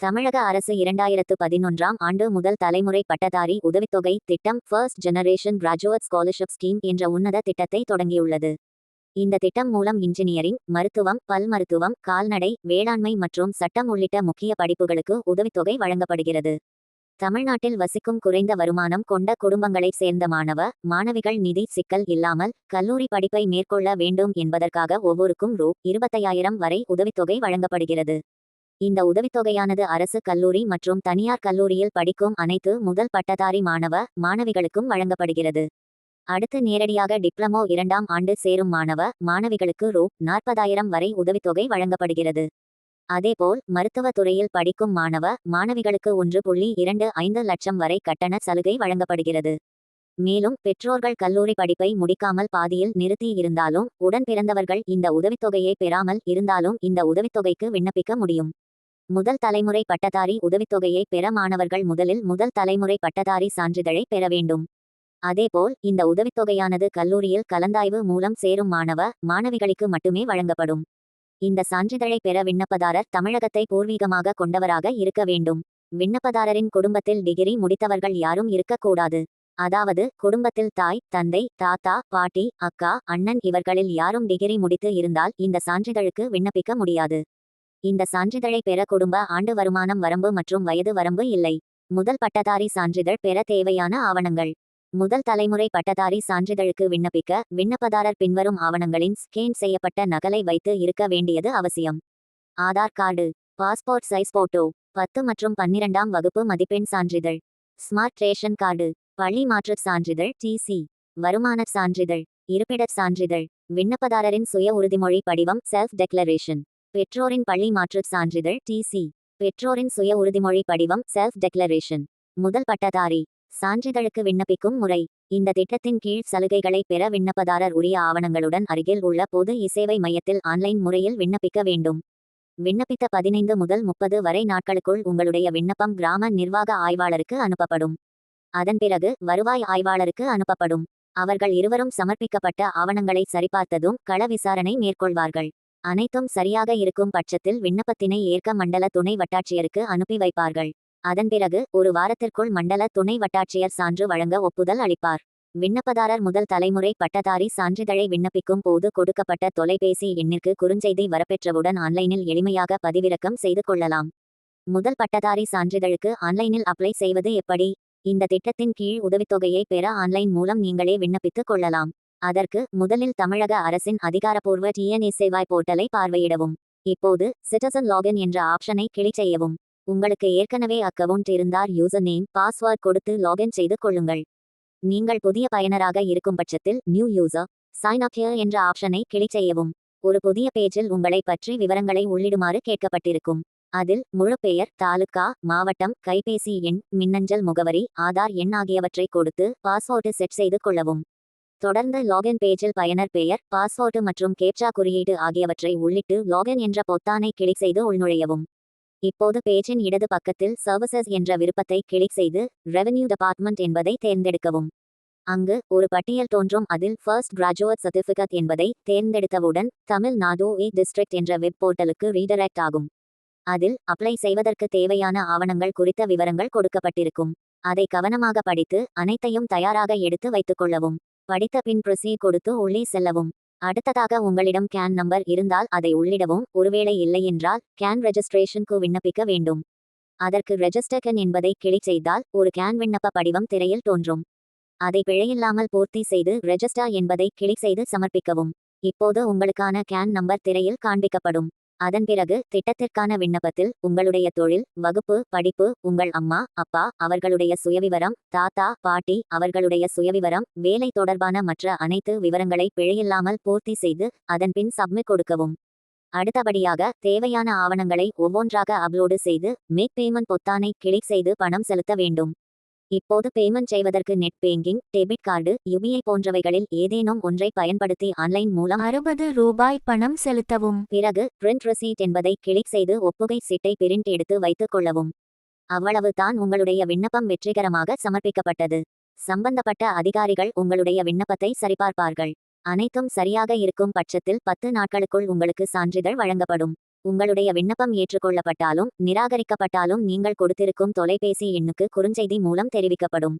தமிழக அரசு இரண்டாயிரத்து பதினொன்றாம் ஆண்டு முதல் தலைமுறை பட்டதாரி உதவித்தொகை திட்டம் first generation graduate scholarship scheme என்ற உன்னத திட்டத்தை தொடங்கியுள்ளது. இந்த திட்டம் மூலம் இன்ஜினியரிங் மருத்துவம் பல் மருத்துவம் கால்நடை வேளாண்மை மற்றும் சட்டம் உள்ளிட்ட முக்கிய படிப்புகளுக்கு உதவித்தொகை வழங்கப்படுகிறது. தமிழ்நாட்டில் வசிக்கும் குறைந்த வருமானம் கொண்ட குடும்பங்களைச் சேர்ந்த மாணவ மாணவிகள் நிதி சிக்கல் இல்லாமல் கல்லூரி படிப்பை மேற்கொள்ள வேண்டும் என்பதற்காக ஒவ்வொருக்கும் ரூ. இருபத்தையாயிரம் வரை உதவித்தொகை வழங்கப்படுகிறது. இந்த உதவித்தொகையானது அரசு கல்லூரி மற்றும் தனியார் கல்லூரியில் படிக்கும் அனைத்து முதல் பட்டதாரி மாணவ மாணவிகளுக்கும் வழங்கப்படுகிறது. அடுத்து நேரடியாக டிப்ளமோ இரண்டாம் ஆண்டு சேரும் மாணவ மாணவிகளுக்கு ரூ. நாற்பதாயிரம் வரை உதவித்தொகை வழங்கப்படுகிறது. அதேபோல் மருத்துவ துறையில் படிக்கும் மாணவ மாணவிகளுக்கு ஒன்று புள்ளி இரண்டு ஐந்து லட்சம் வரை கட்டண சலுகை வழங்கப்படுகிறது. மேலும் பெற்றோர்கள் கல்லூரி படிப்பை முடிக்காமல் பாதியில் நிறுத்தி இருந்தாலும் உடன் பிறந்தவர்கள் இந்த உதவித்தொகையை பெறாமல் இருந்தாலும் இந்த உதவித்தொகைக்கு விண்ணப்பிக்க முடியும். முதல் தலைமுறை பட்டதாரி உதவித்தொகையை பெற மாணவர்கள் முதலில் முதல் தலைமுறை பட்டதாரி சான்றிதழை பெற வேண்டும். அதேபோல் இந்த உதவித்தொகையானது கல்லூரியில் கலந்தாய்வு மூலம் சேரும் மாணவ மாணவிகளுக்கு மட்டுமே வழங்கப்படும். இந்த சான்றிதழை பெற விண்ணப்பதாரர் தமிழகத்தை பூர்வீகமாக கொண்டவராக இருக்க வேண்டும். விண்ணப்பதாரரின் குடும்பத்தில் டிகிரி முடித்தவர்கள் யாரும் இருக்கக்கூடாது. அதாவது குடும்பத்தில் தாய் தந்தை தாத்தா பாட்டி அக்கா அண்ணன் இவர்களில் யாரும் டிகிரி முடித்து இருந்தால் இந்த சான்றிதழுக்கு விண்ணப்பிக்க முடியாது. இந்த சான்றிதழை பெற குடும்ப ஆண்டு வருமானம் வரம்பு மற்றும் வயது வரம்பு இல்லை. முதல் பட்டதாரி சான்றிதழ் பெற தேவையான ஆவணங்கள். முதல் தலைமுறை பட்டதாரி சான்றிதழுக்கு விண்ணப்பிக்க விண்ணப்பதாரர் பின்வரும் ஆவணங்களின் ஸ்கேன் செய்யப்பட்ட நகலை வைத்து இருக்க வேண்டியது அவசியம். Aadhaar card passport size photo பத்து மற்றும் பன்னிரெண்டாம் வகுப்பு மதிப்பெண் சான்றிதழ். ஸ்மார்ட் ரேஷன் கார்டு பள்ளி மாற்று சான்றிதழ் டிசி வருமான சான்றிதழ் இருப்பிடச் சான்றிதழ் விண்ணப்பதாரரின் சுய உறுதிமொழி படிவம் செல்ஃப் டெக்ளரேஷன் பெற்றோரின் பள்ளி மாற்றுச் சான்றிதழ் டிசி பெற்றோரின் சுய உறுதிமொழி படிவம் செல்ஃப் டெக்ளரேஷன் முதல் பட்டதாரி. சான்றிதழுக்கு விண்ணப்பிக்கும் முறை. இந்த திட்டத்தின் கீழ் சலுகைகளை பெற விண்ணப்பதாரர் உரிய ஆவணங்களுடன் அருகில் உள்ள பொது இசேவை மையத்தில் ஆன்லைன் முறையில் விண்ணப்பிக்க வேண்டும். விண்ணப்பித்த பதினைந்து முதல் முப்பது வரை நாட்களுக்குள் உங்களுடைய விண்ணப்பம் கிராம நிர்வாக ஆய்வாளருக்கு அனுப்பப்படும். அதன் பிறகு வருவாய் ஆய்வாளருக்கு அனுப்பப்படும். அவர்கள் இருவரும் சமர்ப்பிக்கப்பட்ட ஆவணங்களை சரிபார்த்ததும் கள விசாரணை மேற்கொள்வார்கள். அனைத்தும் சரியாக இருக்கும் பட்சத்தில் விண்ணப்பத்தினை ஏற்க மண்டல துணை வட்டாட்சியருக்கு அனுப்பி வைப்பார்கள். அதன் பிறகு ஒரு வாரத்திற்குள் மண்டல துணை வட்டாட்சியர் சான்று வழங்க ஒப்புதல் அளிப்பார். விண்ணப்பதாரர் முதல் தலைமுறை பட்டதாரி சான்றிதழை விண்ணப்பிக்கும் போது கொடுக்கப்பட்ட தொலைபேசி எண்ணிற்கு குறுஞ்செய்தி வரப்பெற்றவுடன் ஆன்லைனில் எளிமையாக பதிவிறக்கம் செய்து கொள்ளலாம். முதல் பட்டதாரி சான்றிதழுக்கு ஆன்லைனில் அப்ளை செய்வது எப்படி? இந்த திட்டத்தின் கீழ் உதவித்தொகையை பெற ஆன்லைன் மூலம் நீங்களே விண்ணப்பித்துக் கொள்ளலாம். அதற்கு முதலில் தமிழக அரசின் அதிகாரப்பூர்வ டிஎன்எஸ்ஏவாய் போர்ட்டலை பார்வையிடவும். இப்போது சிட்டிசன் லாகின் என்ற ஆப்ஷனை கிளிக் செய்யவும். உங்களுக்கு ஏற்கனவே அக்கவுண்ட் இருந்தார் யூசர் நேம் பாஸ்வேர்ட் கொடுத்து லாகின் செய்து கொள்ளுங்கள். நீங்கள் புதிய பயனராக இருக்கும் பட்சத்தில் new user sign up here என்ற ஆப்ஷனை கிளிக் செய்யவும். ஒரு புதிய பேஜில் உங்களை பற்றி விவரங்களை உள்ளிடுமாறு கேட்கப்பட்டிருக்கும். அதில் முழு பெயர் தாலுகா மாவட்டம் கைபேசி எண் மின்னஞ்சல் முகவரி ஆதார் எண் ஆகியவற்றை கொடுத்து பாஸ்வேர்டு செட் செய்து கொள்ளவும். தொடர்ந்து லாகின் பேஜில் பயனர் பெயர் பாஸ்வேர்டு மற்றும் கேப்சா குறியீடு ஆகியவற்றை உள்ளிட்டு லாகின் என்ற பொத்தானை கிளிக் செய்து உள்நுழையவும். இப்போது பேஜின் இடது பக்கத்தில் சர்வீசஸ் என்ற விருப்பத்தை கிளிக் செய்து ரெவென்யூ டிபார்ட்மெண்ட் என்பதை தேர்ந்தெடுக்கவும். அங்கு ஒரு பட்டியல் தோன்றும் அதில் ஃபர்ஸ்ட் கிராஜுவேட் சர்டிஃபிகேட் என்பதை தேர்ந்தெடுத்தவுடன் தமிழ்நாடு ஏ டிஸ்ட்ரிக்ட் என்ற வெப் போர்ட்டலுக்கு ரீடைரக்ட் ஆகும். அதில் அப்ளை செய்வதற்கு தேவையான ஆவணங்கள் குறித்த விவரங்கள் கொடுக்கப்பட்டிருக்கும். அதை கவனமாக படித்து அனைத்தையும் தயாராக எடுத்து வைத்துக் கொள்ளவும். படித்த பின் ப்ரொசீட் கொடுத்து உள்ளே செல்லவும். அடுத்ததாக உங்களிடம் கேன் நம்பர் இருந்தால் அதை உள்ளிடவும். ஒருவேளை இல்லையென்றால் கேன் ரெஜிஸ்ட்ரேஷனுக்கு விண்ணப்பிக்க வேண்டும். அதற்கு ரெஜிஸ்டர் கேன் என்பதை கிளிக் செய்தால் ஒரு கேன் விண்ணப்ப படிவம் திரையில் தோன்றும். அதை பிழையில்லாமல் பூர்த்தி செய்து ரெஜிஸ்டர் என்பதை கிளிக் செய்து சமர்ப்பிக்கவும். இப்போது உங்களுக்கான கேன் நம்பர் திரையில் காண்பிக்கப்படும். அதன் பிறகு திட்டத்திற்கான விண்ணப்பத்தில் உங்களுடைய தொழில் வகுப்பு படிப்பு உங்கள் அம்மா அப்பா அவர்களுடைய சுயவிவரம் தாத்தா பாட்டி அவர்களுடைய சுயவிவரம் வேலை தொடர்பான மற்ற அனைத்து விவரங்களை பிழையில்லாமல் பூர்த்தி செய்து அதன்பின் சப்மிட் கொடுக்கவும். அடுத்தபடியாக தேவையான ஆவணங்களை ஒவ்வொன்றாக அப்லோடு செய்து மேக் பேமெண்ட் பொத்தானை கிளிக் செய்து பணம் செலுத்த வேண்டும். இப்போது பேமெண்ட் செய்வதற்கு net banking debit card UPI போன்றவைகளில் ஏதேனும் ஒன்றை பயன்படுத்தி ஆன்லைன் மூலம் அறுபது ரூபாய் பணம் செலுத்தவும். பிறகு பிரிண்ட் receipt என்பதை கிளிக் செய்து ஒப்புகை சீட்டை பிரிண்ட் எடுத்து வைத்துக் கொள்ளவும். அவ்வளவு தான் உங்களுடைய விண்ணப்பம் வெற்றிகரமாக சமர்ப்பிக்கப்பட்டது. சம்பந்தப்பட்ட அதிகாரிகள் உங்களுடைய விண்ணப்பத்தை சரிபார்ப்பார்கள். அனைத்தும் சரியாக இருக்கும் பட்சத்தில் பத்து நாட்களுக்குள் உங்களுக்கு சான்றிதழ் வழங்கப்படும். உங்களுடைய விண்ணப்பம் ஏற்றுக்கொள்ளப்பட்டாலும் நிராகரிக்கப்பட்டாலும் நீங்கள் கொடுத்திருக்கும் தொலைபேசி எண்ணுக்கு குறுஞ்செய்தி மூலம் தெரிவிக்கப்படும்.